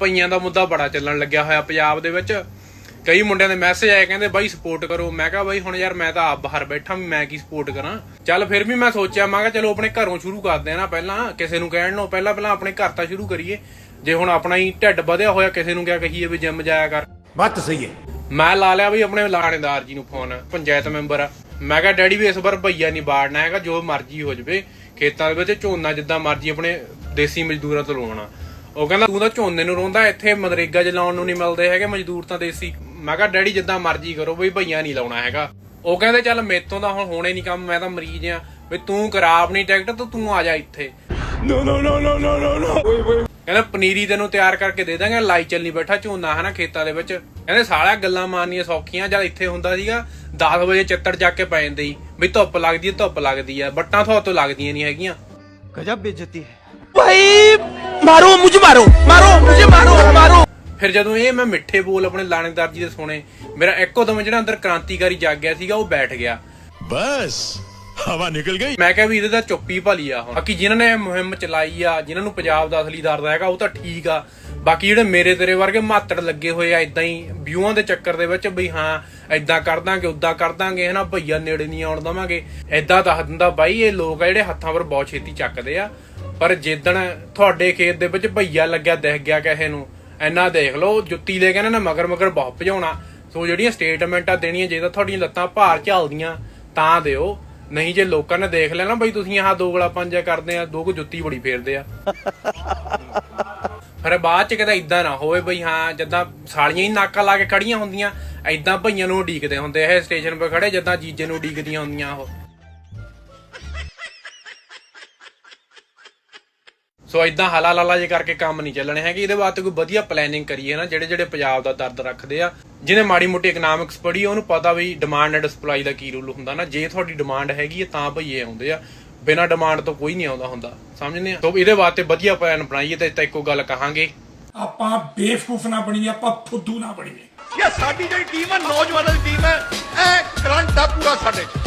ਪਈਆਂ ਦਾ ਮੁੱਦਾ ਬੜਾ ਚੱਲਣ ਲੱਗਿਆ ਹੋਇਆ ਪੰਜਾਬ ਦੇ ਵਿੱਚ। ਕਈ ਮੁੰਡਿਆਂ ਦੇ ਮੈਸੇਜ ਆਏ ਕਹਿੰਦੇ ਬਾਈ ਸਪੋਰਟ ਕਰੋ। ਮੈਂ ਕਿਹਾ ਬਾਈ ਹੁਣ ਯਾਰ ਮੈਂ ਤਾਂ ਆਪ ਬਾਹਰ ਬੈਠਾ ਵੀ ਮੈਂ ਕੀ ਸਪੋਰਟ ਕਰਾਂ? ਚੱਲ ਫਿਰ ਵੀ ਮੈਂ ਸੋਚਿਆ ਮੈਂ ਕਿਹਾ ਚਲੋ ਆਪਣੇ ਘਰੋਂ ਸ਼ੁਰੂ ਕਰਦੇ ਆ ਨਾ ਪਹਿਲਾਂ ਕਿਸੇ ਨੂੰ ਕਹਿਣ ਨੂੰ ਪਹਿਲਾਂ ਪਹਿਲਾਂ ਆਪਣੇ ਘਰ ਤਾਂ ਸ਼ੁਰੂ ਕਰੀਏ। ਜੇ ਹੁਣ ਆਪਣਾ ਹੀ ਢਿੱਡ ਵਧਿਆ ਹੋਇਆ ਕਿਸੇ ਨੂੰ ਕਿਹਾ ਕਹੀਏ ਵੀ ਜਿਮ ਜਾਇਆ ਕਰ। ਬੱਤ ਸਹੀ ਹੈ। ਮੈਂ ਲਾ ਲਿਆ ਵੀ ਆਪਣੇ ਲਾਣੇਦਾਰ ਜੀ ਨੂੰ ਫੋਨ ਪੰਚਾਇਤ ਮੈਂਬਰ ਆ ਮੈਂ ਕਿਹਾ ਡੈਡੀ ਵੀ ਇਸ ਵਾਰ ਭਈਆ ਨਹੀਂ ਬਾੜਨਾ ਹੈਗਾ ਜੋ ਮਰਜ਼ੀ ਹੋ ਜਵੇ। ਖੇਤਾਂ ਦੇ ਵਿੱਚ ਝੋਨਾ ਜਿੱਦਾਂ ਮਰਜ਼ੀ ਆਪਣੇ ਦੇਸੀ ਮਜ਼ਦੂਰਾਂ ਤੋਂ ਲਵਾਉਣਾ ਉਹ ਕਹਿੰਦਾ ਤੂੰ ਤਾਂ ਝੋਨੇ ਨੂੰ ਰੋਂਦਾ ਇੱਥੇ ਮਨਰੇਗਾ 'ਚ ਲਾਉਣ ਨੂੰ ਨਹੀਂ ਮਿਲਦੇ ਹੈਗੇ ਮਜ਼ਦੂਰ ਤਾਂ ਦੇਸੀ। ਮੈਂ ਕਿਹਾ ਡੈਡੀ ਜਿੱਦਾਂ ਮਰਜ਼ੀ ਕਰੋ ਬਈ ਭਈਆ ਨਹੀਂ ਲਾਉਣਾ ਹੈਗਾ। ਉਹ ਕਹਿੰਦੇ ਚੱਲ ਮੇਤੋਂ ਤਾਂ ਹੁਣ ਹੋਣੇ ਨਹੀਂ ਕੰਮ ਮੈਂ ਤਾਂ ਮਰੀਜ਼ ਆ। ਵੀ ਤੂੰ ਕਰਾ ਆਪਣੀ ਟਿਕਟ ਤਾਂ ਤੂੰ ਆ ਜਾ ਇੱਥੇ। ਨੋ ਨੋ ਨੋ ਨੋ ਨੋ ਨੋ ਕਹਿੰਦਾ ਪਨੀਰੀ ਤੈਨੂੰ ਤਿਆਰ ਕਰਕੇ ਦੇ ਦਾਂਗੇ ਲਾਈ ਚੱਲਣੀ ਬੈਠਾ ਝੋਨਾ ਹਨਾ ਖੇਤਾਂ ਦੇ ਵਿੱਚ। ਕਹਿੰਦੇ ਸਾਲਾ ਗੱਲਾਂ ਮਾਰਨੀਆਂ ਸੌਖੀਆਂ ਜਦ ਇੱਥੇ ਹੁੰਦਾ ਸੀਗਾ। 10 ਵਜੇ ਚੱਤੜ ਜਾ ਕੇ ਪੈ ਜਾਂਦੇ ਸੀ। ਵੀ ਧੁੱਪ ਲੱਗਦੀ ਹੈ ਧੁੱਪ ਲੱਗਦੀ ਹੈ ਬੱਟਾਂ ਤੋਂ ਲੱਗਦੀਆਂ ਨਹੀਂ ਹੈਗੀਆਂ। ਗਜਬ ਬੇਇੱਜ਼ਤੀ ਹੈ। ਭਾਈ ਮਾਰੋ ਮੁਝ ਮਾਰੋ ਮਾਰੋ ਮੁਝੇ ਮਾਰੋ ਮਾਰੋ। ਫਿਰ ਜਦੋਂ ਇਹ ਮੈਂ ਮਿੱਠੇ ਬੋਲ ਆਪਣੇ ਲਾਣੇਦਾਰ ਜੀ ਦੇ ਸੁਣੇ ਮੇਰਾ ਇੱਕੋ ਦਮ ਜਿਹੜਾ ਅੰਦਰ ਕ੍ਰਾਂਤੀਕਾਰੀ ਜਾਗ ਗਿਆ ਸੀਗਾ ਉਹ ਬੈਠ ਗਿਆ। ਬਸ ਹਵਾ ਨਿਕਲ ਗਈ। ਮੈਂ ਕਿਹਾ ਵੀ ਇਹਦੇ ਤਾਂ ਚੁੱਪੀ ਭਾਲੀ ਆ ਬਾਕੀ ਜਿਨ੍ਹਾਂ ਨੇ ਮੁਹਿੰਮ ਚਲਾਈ ਆ ਜਿਨ੍ਹਾਂ ਨੂੰ ਪੰਜਾਬ ਦਾ ਅਸਲੀ ਦਰਦ ਹੈਗਾ ਉਹ ਤਾਂ ਠੀਕ ਆ। ਬਾਕੀ ਜਿਹੜੇ ਮੇਰੇ ਤੇਰੇ ਵਰਗੇ ਮਾਤੜ ਲੱਗੇ ਹੋਏ ਆ ਇਦਾਂ ਹੀ ਵਿਊਆਂ ਦੇ ਚੱਕਰ ਦੇ ਵਿੱਚ ਬਈ ਹਾਂ ਇਦਾਂ ਕਰ ਦਾਂਗੇ ਉਦਾਂ ਕਰ ਦਾਂਗੇ ਹਨਾ ਭਈਆ ਨੇੜੇ ਨਹੀਂ ਆਉਣ ਦਵਾਂਗੇ। ਇਦਾਂ ਦੱਸ ਦਿੰਦਾ ਬਾਈ ਇਹ ਲੋਕ ਆ ਜਿਹੜੇ ਹੱਥਾਂ ਪਰ ਬਹੁਤ ਛੇਤੀ ਚੱਕਦੇ ਆ। ਪਰ ਜਿੱਦਣ ਤੁਹਾਡੇ ਖੇਤ ਦੇ ਵਿੱਚ ਭਈਆ ਲੱਗਿਆ, ਦਿਖ ਗਿਆ ਕਿਸੇ ਨੂੰ, ਇੰਨਾ ਦੇਖ ਲਓ, ਜੁੱਤੀ ਲੈ ਕੇ ਇਹਨਾਂ ਮਗਰ ਮਗਰ ਬਹੁਤ ਭਜਾਉਣਾ। ਸੋ ਜਿਹੜੀਆਂ ਸਟੇਟਮੈਂਟਾਂ ਦੇਣੀਆਂ, ਜੇ ਤਾਂ ਤੁਹਾਡੀਆਂ ਲੱਤਾਂ ਭਾਰ ਝੱਲਦੀਆਂ, ਤਾਂ ਦਿਓ। ਨਹੀਂ ਜੇ ਲੋਕਾਂ ਨੇ ਦੇਖ ਲਿਆ ਨਾ ਬਈ ਤੁਸੀਂ ਆਹ ਦੋਗਲਾ ਪੰਜਾ ਕਰਦੇ ਆ, ਦੋ ਕੋ ਜੁੱਤੀ ਬੜੀ ਫੇਰਦੇ ਆ। ਫਿਰ ਬਾਅਦ ਚ ਕਿਤੇ ਇਦਾਂ ਨਾ ਹੋਵੇ ਬਈ ਹਾਂ, ਜਦਾਂ ਸਾਲੀਆਂ ਹੀ ਨਾਕਾ ਲਾ ਕੇ ਖੜੀਆਂ ਹੁੰਦੀਆਂ ਐਦਾਂ ਭਈਆਂ ਨੂੰ ਉਡੀਕਦੇ ਹੁੰਦੇ ਇਹ ਸਟੇਸ਼ਨ 'ਤੇ ਖੜੇ, ਜਦਾਂ ਜੀਜੇ ਨੂੰ ਉਡੀਕਦੀਆਂ ਹੁੰਦੀਆਂ ਉਹ। ਸੋ ਇਦਾਂ ਹਲਾ ਲਾਲਾ ਜੇ ਕਰਕੇ ਕੰਮ ਨਹੀਂ ਚੱਲਣੇ ਹੈਗੇ ਇਹਦੇ ਵਾਸਤੇ ਕੋਈ ਵਧੀਆ ਪਲੈਨਿੰਗ ਕਰੀਏ ਨਾ ਜਿਹੜੇ ਜਿਹੜੇ ਪੰਜਾਬ ਦਾ ਦਰਦ ਰੱਖਦੇ ਆ ਜਿਹਨੇ ਮਾੜੀ ਮੋਟੀ ਇਕਨੋਮਿਕਸ ਪੜ੍ਹੀ ਉਹਨੂੰ ਪਤਾ ਵੀ ਡਿਮਾਂਡ ਐਂਡ ਸਪਲਾਈ ਦਾ ਕੀ ਰੂਲ ਹੁੰਦਾ ਨਾ। ਜੇ ਤੁਹਾਡੀ ਡਿਮਾਂਡ ਹੈਗੀ ਹੈ ਤਾਂ ਭਈਏ ਆਉਂਦੇ ਆ। ਬਿਨਾਂ ਡਿਮਾਂਡ ਤੋਂ ਕੋਈ ਨਹੀਂ ਆਉਂਦਾ ਹੁੰਦਾ ਸਮਝਦੇ ਆ? ਸੋ ਇਹਦੇ ਵਾਸਤੇ ਵਧੀਆ ਪਲਾਨ ਬਣਾਈਏ ਤੇ ਇੱਕੋ ਗੱਲ ਕਹਾਂਗੇ। ਆਪਾਂ ਬੇਵਕੂਫ ਨਾ ਬਣੀਏ ਆਪਾਂ ਫੁੱਦੂ ਨਾ ਬਣੀਏ। ਇਹ ਸਾਡੀ ਜਿਹੜੀ ਟੀਮ ਹੈ ਨੌਜਵਾਨਾਂ ਦੀ ਟੀਮ ਹੈ ਇਹ ਕਰੰਟ ਆ ਪੂਰਾ ਸਾਡੇ 'ਚ।